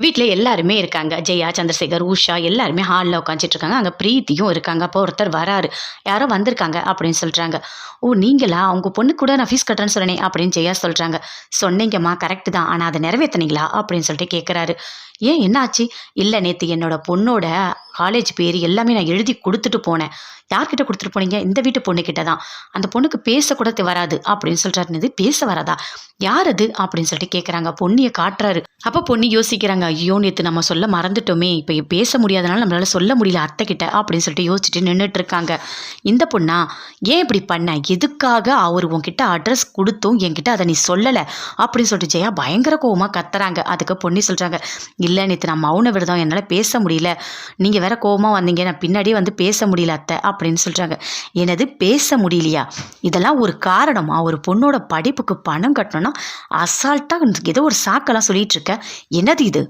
வீட்டில் எல்லாருமே இருக்காங்க. ஜெயா சந்திரசேகர் உஷா எல்லாருமே ஹாலில் உட்காந்துட்டு இருக்காங்க. அங்கே பிரீத்தியும் இருக்காங்க. அப்போ ஒருத்தர் வராரு. யாரோ வந்திருக்காங்க அப்படின்னு சொல்கிறாங்க ஓ நீங்களா? அவங்க பொண்ணு கூட நான் ஃபீஸ் கட்டுறேன்னு சொன்னேன் அப்படின்னு ஜெயா சொல்கிறாங்க சொன்னீங்கம்மா கரெக்டு தான். ஆனால் அதை நிறைவேற்றினீங்களா அப்படின்னு சொல்லிட்டு கேட்குறாரு ஏன்? என்னாச்சு? இல்லை நேற்று என்னோட பொண்ணோட காலேஜ் பேர் எல்லாமே நான் எழுதி கொடுத்துட்டு போனேன். யார்கிட்ட கொடுத்துட்டு போனீங்க? இந்த வீட்டு பொண்ணுக்கிட்ட தான். அந்த பொண்ணுக்கு பேசக்கூட வராது அப்படின்னு சொல்கிறாரு இது பேச வராதா? யார் அது? அப்படின்னு சொல்லிட்டு கேட்குறாங்க பொண்ணியை காட்டுறாரு. அப்போ பொண்ணு யோசிக்கிறாங்க. ஐயோ நேற்று நம்ம சொல்ல மறந்துட்டோமே. இப்போ பேச முடியாதனால நம்மளால் சொல்ல முடியல அத்தை கிட்ட அப்படின்னு சொல்லிட்டு யோசிச்சுட்டு நின்றுட்டு இருக்காங்க இந்த பொண்ணா ஏன் இப்படி பண்ண? எதுக்காக அவர் உன்கிட்ட அட்ரஸ் கொடுத்தும் என்கிட்ட அதை நீ சொல்லலை? அப்படின்னு சொல்லிட்டு ஜெயா பயங்கர கோவமாக கத்துறாங்க. அதுக்கு பொண்ணி சொல்கிறாங்க இல்லை நேற்று நான் மௌன விரதம் என்னால் பேச முடியல. நீங்கள் வேற கோவமாக வந்தீங்க நான் பின்னாடியே வந்து பேச முடியல அத்தை அப்படின்னு சொல்கிறாங்க எனது பேச முடியலையா? இதெல்லாம் ஒரு காரணமா? ஒரு பொண்ணோட படிப்புக்கு பணம் கட்டணும்னா அசால்ட்டாக ஏதோ ஒரு சாக்கெல்லாம் சொல்லிட்டு இருக்க. என்னது இது?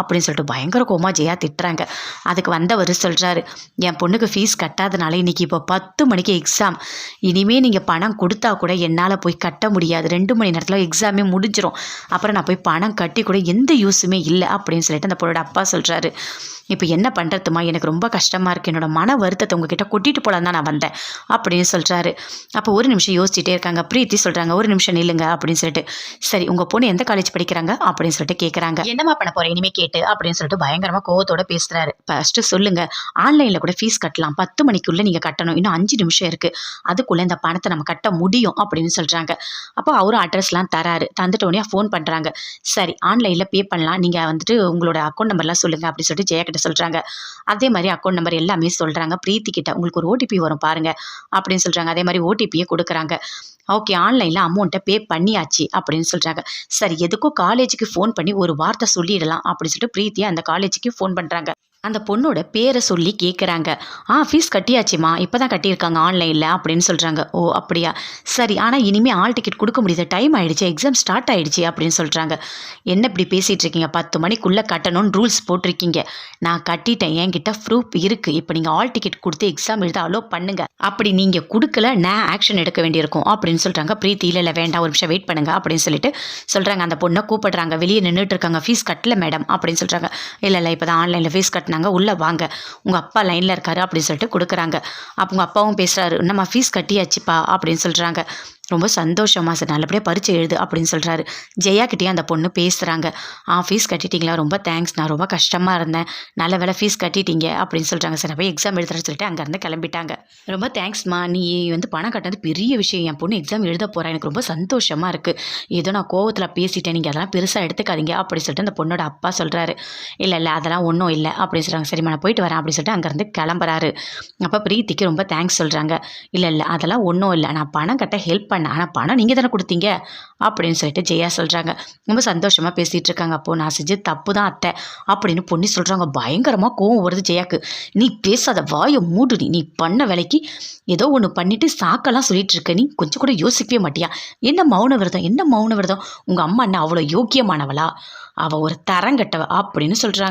அப்படின்னு சொல்லிட்டு பயங்கர கோமா ஜெயா திட்டுறாங்க. அதுக்கு வந்தவர் சொல்கிறாரு என் பொண்ணுக்கு ஃபீஸ் கட்டாதனால இன்னைக்கு இப்போ பத்து மணிக்கு எக்ஸாம் இனிமேல் நீங்கள் பணம் கொடுத்தா கூட என்னால் போய் கட்ட முடியாது. ரெண்டு மணி நேரத்தில் எக்ஸாமே முடிஞ்சிடும் அப்புறம் நான் போய் பணம் கட்டி கூட எந்த யூஸுமே இல்லை. அப்படின்னு சொல்லிட்டு அந்த பொண்ணோட அப்பா சொல்கிறாரு இப்போ என்ன பண்ணுறதுமா எனக்கு ரொம்ப கஷ்டமாக இருக்குது என்னோட மன வருத்தத்தை உங்ககிட்ட கொட்டிட்டு போலாம் தான் நான் வந்தேன். அப்படின்னு சொல்கிறாரு அப்போ ஒரு நிமிஷம் யோசிச்சுட்டே இருக்காங்க. பிரீத்தி சொல்கிறாங்க ஒரு நிமிஷம் நில்லுங்க. அப்படின்னு சொல்லிட்டு சரி உங்கள் பொண்ணு எந்த காலேஜ் படிக்கிறாங்க? அப்படின்னு சொல்லிட்டு கேட்குறாங்க என்னம்மா பண்ண போகிறேன் இனிமே கேட்டு அப்படின்னு சொல்லிட்டு பயங்கரமாக கோவத்தோட பேசுகிறாரு ஃபஸ்ட்டு சொல்லுங்க ஆன்லைனில் கூட ஃபீஸ் கட்டலாம். பத்து மணிக்குள்ளே நீங்கள் கட்டணும். இன்னும் அஞ்சு நிமிஷம் இருக்குது அதுக்குள்ளே இந்த பணத்தை நம்ம கட்ட முடியும் அப்படின்னு சொல்கிறாங்க அப்போ அவரும் அட்ரஸ்லாம் தராரு. தந்துட்ட உடனே ஃபோன் பண்ணுறாங்க சரி ஆன்லைனில் பே பண்ணலாம். நீங்கள் வந்துட்டு உங்களோட அக்கௌண்ட் நம்பர்லாம் சொல்லுங்கள் அப்படின்னு சொல்லிட்டு ஜெயா கிட்ட சொல்கிறாங்க அதே மாதிரி அக்கௌண்ட் நம்பர் எல்லாமே சொல்கிறாங்க பிரீத்தி கிட்ட உங்களுக்கு ஒரு ஓடிபி வரும் பாருங்க அப்படின்னு சொல்கிறாங்க அதே மாதிரி ஓடிபியை கொடுக்குறாங்க. ஓகே ஆன்லைனில் அமௌண்ட்டை பே பண்ணியாச்சு அப்படின்னு சொல்கிறாங்க சரி எதுக்கும் காலேஜுக்கு ஃபோன் பண்ணி ஒரு வார்த்தை சொல்லிடலாம் அப்படின்னு சொல்லிட்டு பிரீத்தி அந்த காலேஜுக்கு ஃபோன் பண்ணுறாங்க அந்த பொண்ணோட பேரை சொல்லி கேட்குறாங்க ஆ ஃபீஸ் கட்டியாச்சுமா? இப்போ தான் கட்டியிருக்காங்க ஆன்லைனில் அப்படின்னு சொல்கிறாங்க ஓ அப்படியா? சரி ஆனால் இனிமேல் ஆல் டிக்கெட் கொடுக்க முடியாது டைம் ஆயிடுச்சு. எக்ஸாம் ஸ்டார்ட் ஆகிடுச்சு அப்படின்னு சொல்கிறாங்க என்ன இப்படி பேசிகிட்டு இருக்கீங்க? பத்து மணிக்குள்ளே கட்டணும்னு ரூல்ஸ் போட்டிருக்கீங்க. நான் கட்டிட்டேன். என்கிட்ட ப்ரூஃப் இருக்குது இப்போ நீங்கள் ஆல் டிக்கெட் கொடுத்து எக்ஸாம் எழுத அலோ பண்ணுங்க. அப்படி நீங்கள் கொடுக்கல நான் ஆக்ஷன் எடுக்க வேண்டியிருக்கும் அப்படின்னு சொல்கிறாங்க பிரீத்தி இல்லை இல்லை வேண்டாம். ஒரு நிமிஷம் வெயிட் பண்ணுங்க அப்படின்னு சொல்லிட்டு சொல்கிறாங்க அந்த பொண்ணை கூப்பிடுறாங்க. வெளியே நின்றுட்டு இருக்காங்க. ஃபீஸ் கட்டல மேடம் அப்படின்னு சொல்கிறாங்க இல்லை இல்லை இப்போ தான் ஆன்லைனில் ஃபீஸ் கட்டினாங்க. உள்ளே வாங்க. உங்கள் அப்பா லைனில் இருக்காரு அப்படின்னு சொல்லிட்டு கொடுக்குறாங்க. அப்போ உங்கள் அப்பாவும் பேசுகிறாரு நம்ம ஃபீஸ் கட்டியாச்சுப்பா அப்படின்னு சொல்கிறாங்க ரொம்ப சந்தோஷமா சார் நல்லபடியாக பரிச்சை எழுது அப்படின்னு சொல்கிறாரு ஜெயா கிட்டேயே அந்த பொண்ணு பேசுகிறாங்க ஆ ஃபீஸ் கட்டிட்டீங்களா? ரொம்ப தேங்க்ஸ் நான் ரொம்ப கஷ்டமாக இருந்தேன். நல்ல வேலை ஃபீஸ் கட்டிட்டீங்க அப்படின்னு சொல்கிறாங்க சார். நான் போய் எக்ஸாம் எழுதுறேன்னு சொல்லிட்டு அங்கேருந்து கிளம்பிட்டாங்க. ரொம்ப தேங்க்ஸ்மா நீ வந்து பணம் கட்டினது பெரிய விஷயம். என் பொண்ணு எக்ஸாம் எழுத போகிறேன் எனக்கு ரொம்ப சந்தோஷமாக இருக்குது ஏதோ நான் கோவத்தில் பேசிட்டேன். நீங்கள் அதெல்லாம் பெருசாக எடுத்துக்காதீங்க அப்படின்னு சொல்லிட்டு அந்த பொண்ணோட அப்பா சொல்கிறாரு இல்லை இல்லை. அதெல்லாம் ஒன்றும் இல்லை அப்படின்னு சொல்கிறாங்க சரிம்மா நான் போயிட்டு வரேன் அப்படின்னு சொல்லிட்டு அங்கேருந்து கிளம்புறாரு. அப்போ பிரீத்திக்கு ரொம்ப தேங்க்ஸ் சொல்கிறாங்க இல்லை இல்லை. அதெல்லாம் ஒன்றும் இல்லை. நான் பணம் கட்ட ஹெல்ப் பண்ண பண்ணேன் ஆனால் பணம் நீங்கள் தானே கொடுத்தீங்க? அப்படின்னு சொல்லிட்டு ஜெயா சொல்கிறாங்க ரொம்ப சந்தோஷமாக பேசிகிட்டு இருக்காங்க அப்போது நான் செஞ்சது தப்பு தான் அத்தை. அப்படின்னு பொண்ணு சொல்கிறாங்க பயங்கரமாக கோவம் வருது ஜெயாக்கு. நீ பேசாத வாயை மூடு நீ. நீ பண்ண வேலைக்கு ஏதோ ஒன்று பண்ணிட்டு சாக்கெல்லாம் சொல்லிட்டு இருக்க நீ கொஞ்சம் கூட யோசிக்கவே மாட்டியா? என்ன மௌன விரதம்? என்ன மௌன விரதம்? உங்கள் அம்மா என்ன அவ்வளோ யோக்கியமானவளா? அவள் ஒரு தரங்கட்டவ அப்படின்னு சொல்கிறாங்க